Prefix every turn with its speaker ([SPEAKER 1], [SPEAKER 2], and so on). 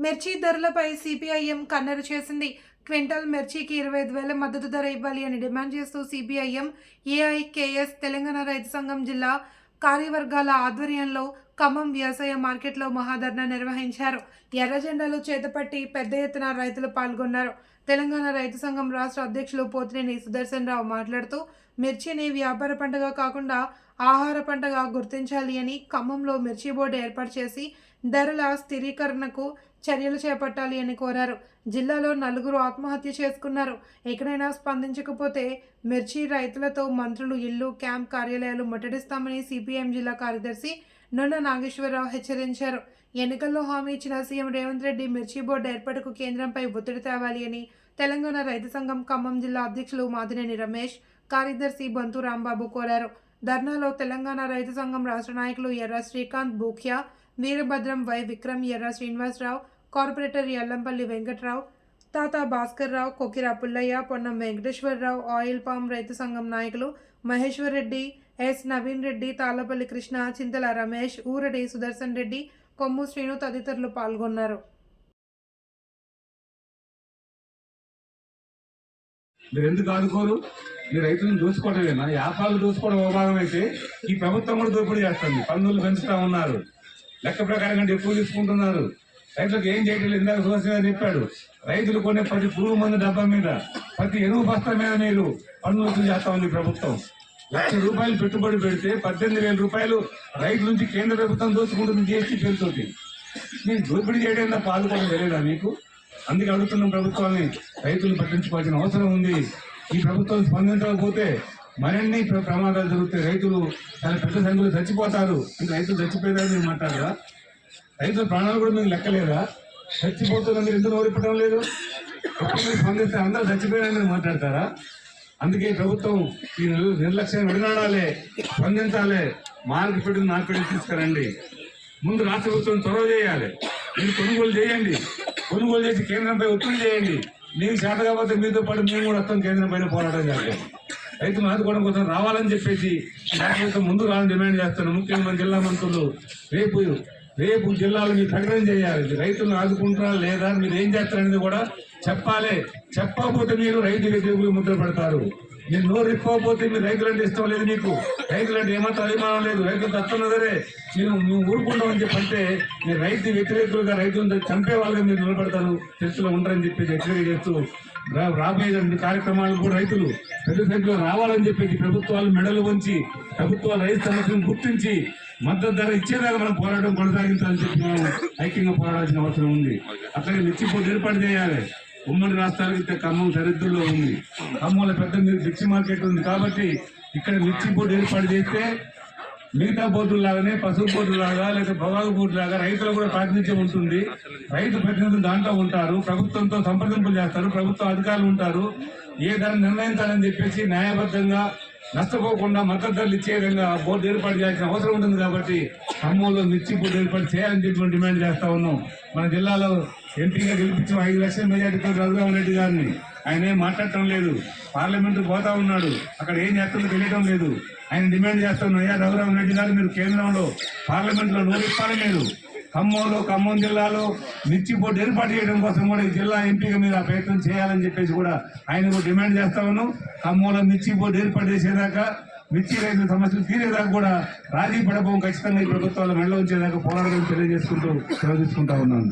[SPEAKER 1] మిర్చి ధరలపై సిపిఐఎం కన్నెరు చేసింది. క్వింటాల్ మిర్చికి ఇరవై ఐదు వేల మద్దతు ధర ఇవ్వాలి అని డిమాండ్ చేస్తూ సిపిఐఎం ఏఐకేఎస్ తెలంగాణ రైతు సంఘం జిల్లా కార్యవర్గాల ఆధ్వర్యంలో ఖమ్మం వ్యవసాయ మార్కెట్లో మహాధర్నా నిర్వహించారు. ఎర్ర జెండాలు చేతపట్టి పెద్ద ఎత్తున రైతులు పాల్గొన్నారు. తెలంగాణ రైతు సంఘం రాష్ట్ర అధ్యక్షులు పోతినేని సుదర్శన్ రావు మాట్లాడుతూ మిర్చిని వ్యాపార పంటగా కాకుండా ఆహార పంటగా గుర్తించాలి అని ఖమ్మంలో మిర్చి బోర్డు ఏర్పాటు చేసి ధరల స్థిరీకరణకు చర్యలు చేపట్టాలి అని కోరారు. జిల్లాలో నలుగురు ఆత్మహత్య చేసుకున్నారు. ఎక్కడైనా స్పందించకపోతే మిర్చి రైతులతో మంత్రులు ఇల్లు క్యాంప్ కార్యాలయాలు ముట్టడిస్తామని సిపిఎం జిల్లా కార్యదర్శి నున్న నాగేశ్వరరావు హెచ్చరించారు. ఎన్నికల్లో హామీ ఇచ్చిన సీఎం రేవంత్ రెడ్డి మిర్చి బోర్డు ఏర్పాటుకు కేంద్రంపై ఒత్తిడి తేవాలి అని తెలంగాణ రైతు సంఘం ఖమ్మం జిల్లా అధ్యక్షులు మాదినేని రమేష్ కార్యదర్శి బంతు రాంబాబు కోరారు. ధర్నాలో తెలంగాణ రైతు సంఘం రాష్ట్ర నాయకులు Erra Srikanth Bukya Veerabhadram Y Vikram Erra Srinivasarao corporator Yellampalli Venkatrao Tata Bhaskar Rao Kokira Pullaiah Ponnam Venkateswararao oil palm రైతు సంఘం నాయకులు మహేశ్వర్ రెడ్డి ఎస్ నవీన్ రెడ్డి తాళ్ళపల్లి కృష్ణ చింతల రమేష్ ఊరడి సుదర్శన్ రెడ్డి కొమ్ము శ్రీను తదితరులు పాల్గొన్నారు.
[SPEAKER 2] మీరు ఎందుకు ఆదుకోరు? మీ రైతులను దోచుకోవడమేనా వ్యాపారాలు చూసుకోవడం ఒక భాగం అయితే ఈ ప్రభుత్వం కూడా దోపిడీ చేస్తుంది. పన్నులు పెంచుతా ఉన్నారు. లెక్క ప్రకారం కంటే ఎక్కువ తీసుకుంటున్నారు. రైతులకు ఏం చేయట్లేదు ఇందాక సోసిన చెప్పాడు. రైతులు కొనే ప్రతి పురుగు మందు డబ్బా మీద ప్రతి ఎనుగు బస్తా మీద మీరు పన్ను వసూలు చేస్తా ఉంది ప్రభుత్వం. లక్ష రూపాయలు పెట్టుబడి పెడితే పద్దెనిమిది వేల రూపాయలు రైతు నుంచి కేంద్ర ప్రభుత్వం దోచుకుంటుంది జిఎస్టీ పేరుతోటి. మీరు దోపిడీ చేయడం తప్ప ఆదుకోవడం తెలియదా మీకు? అందుకే అడుగుతున్న ప్రభుత్వాన్ని. రైతులు పట్టించుకోవాల్సిన అవసరం ఉంది. ఈ ప్రభుత్వం స్పందించకపోతే మరిన్ని ప్రమాదాలు జరుగుతాయి రైతులు చాలా పెద్ద సంఖ్యలో చచ్చిపోతారు అంటే రైతులు చచ్చిపోయేదని మీరు మాట్లాడరా? రైతుల ప్రాణాలు కూడా మీకు లెక్కలేదా చచ్చిపోతున్న మీరు ఎందుకు ఓడిపడం లేదు? స్పందిస్తే అందరూ చచ్చిపోయారని మీరు మాట్లాడతారా? అందుకే ప్రభుత్వం ఈ నిర్లక్ష్యం విడనాడాలి స్పందించాలి. మార్కెట్ మార్కెట్ తీసుకురండి. ముందు రాష్ట్ర ప్రభుత్వం చొరవ చేయాలి. మీరు కొనుగోలు చేయండి. కొనుగోలు చేసి కేంద్రంపై ఒత్తిడి చేయండి. మీకు చేత కాకపోతే మీతో పాటు మేము కూడా వస్తాం కేంద్రం పైన పోరాటం చేస్తాం రైతులు ఆదుకోవడం కోసం రావాలని చెప్పేసి రాష్ట్ర ముందు రావాలని డిమాండ్ చేస్తాను ముఖ్యంగా జిల్లా మంత్రులు రేపు రేపు జిల్లాలో మీరు ప్రకటన చేయాలి. రైతులను ఆదుకుంటారా లేదా? మీరు ఏం చేస్తారనేది కూడా చెప్పాలి. చెప్పకపోతే మీరు రైతు వ్యతిరేకులు ముద్ర పెడతారు. నేను నోరు ఇప్పకపోతే మీరు రైతులంటే ఇష్టం లేదు మీకు రైతులంటే ఏమంతా అభిమానం లేదు. రైతులు తత్తున్నదరే నేను మేము ఊరుకుంటామని చెప్పంటే నేను రైతు వ్యతిరేకులుగా రైతులను చంపే వాళ్ళగా మీరు నిలబడతాను చర్చలో ఉండరని చెప్పేసి హెచ్చరిక చేస్తూ రా- రాబోయే కార్యక్రమాలు కూడా రైతులు పెద్ద సంఖ్యలో రావాలని చెప్పేసి ప్రభుత్వాలు మెడలు వంచి ప్రభుత్వాలు రైతు సమస్యను గుర్తించి మద్దతు ధర ఇచ్చేదాకా మనం పోరాటం కొనసాగించాలని చెప్పి మనం ఐక్యంగా పోరాడాల్సిన అవసరం ఉంది. అట్లాగే నిచ్చిపోతే ఏర్పాటు చేయాలి. ఉమ్మడి రాష్ట్రాలకు ఖమ్మం సరిహద్దుల్లో ఉంది. ఖమ్మంలో పెద్ద మిర్చి మార్కెట్ ఉంది కాబట్టి ఇక్కడ మిర్చి బోర్డు ఏర్పాటు చేస్తే మిగతా బోర్డులు లాగానే పసుపు బోర్డు లాగా లేదా పొగాకు బోర్డు లాగా రైతులకు కూడా ప్రాతినిధ్యం ఉంటుంది. రైతు ప్రతినిధులు దాంట్లో ఉంటారు. ప్రభుత్వంతో సంప్రదింపులు చేస్తారు. ప్రభుత్వ అధికారులు ఉంటారు. ఏ ధర నిర్ణయించాలని చెప్పేసి న్యాయబద్ధంగా నష్టపోకుండా మద్దతు ధరలు ఇచ్చే విధంగా బోర్డు ఏర్పాటు చేయాల్సిన అవసరం ఉంటుంది కాబట్టి ఖమ్మంలో మిర్చి బోర్డు ఏర్పాటు చేయాలని చెప్పి డిమాండ్ చేస్తా ఉన్నాం. మన జిల్లాలో ఎంపీగా గెలిపించిన ఐదు లక్షల మెజార్టీతో రఘురామ రెడ్డి గారిని ఆయన ఏం మాట్లాడటం లేదు. పార్లమెంటు పోతా ఉన్నాడు. అక్కడ ఏం చేస్తుందో తెలియటం లేదు. ఆయన డిమాండ్ చేస్తున్నాం అయ్యా రఘురామ రెడ్డి గారు మీరు కేంద్రంలో పార్లమెంట్లో నోరు ఇప్పాలి మీరు. ఖమ్మంలో ఖమ్మం జిల్లాలో మిర్చి బోర్డు ఏర్పాటు చేయడం కోసం కూడా ఈ జిల్లా ఎంపీగా మీద ప్రయత్నం చేయాలని చెప్పేసి కూడా ఆయన డిమాండ్ చేస్తా ఉన్నాం. ఖమ్మంలో మిర్చి బోర్డు ఏర్పాటు చేసేదాకా మిర్చి రైతుల సమస్యలు తీరేదాకా కూడా రాజీ పడబోం ఖచ్చితంగా ఈ ప్రభుత్వాలు మెడలో ఉంచేదాకా పోరాటం తెలియజేసుకుంటూ సెలవు తీసుకుంటా ఉన్నాను.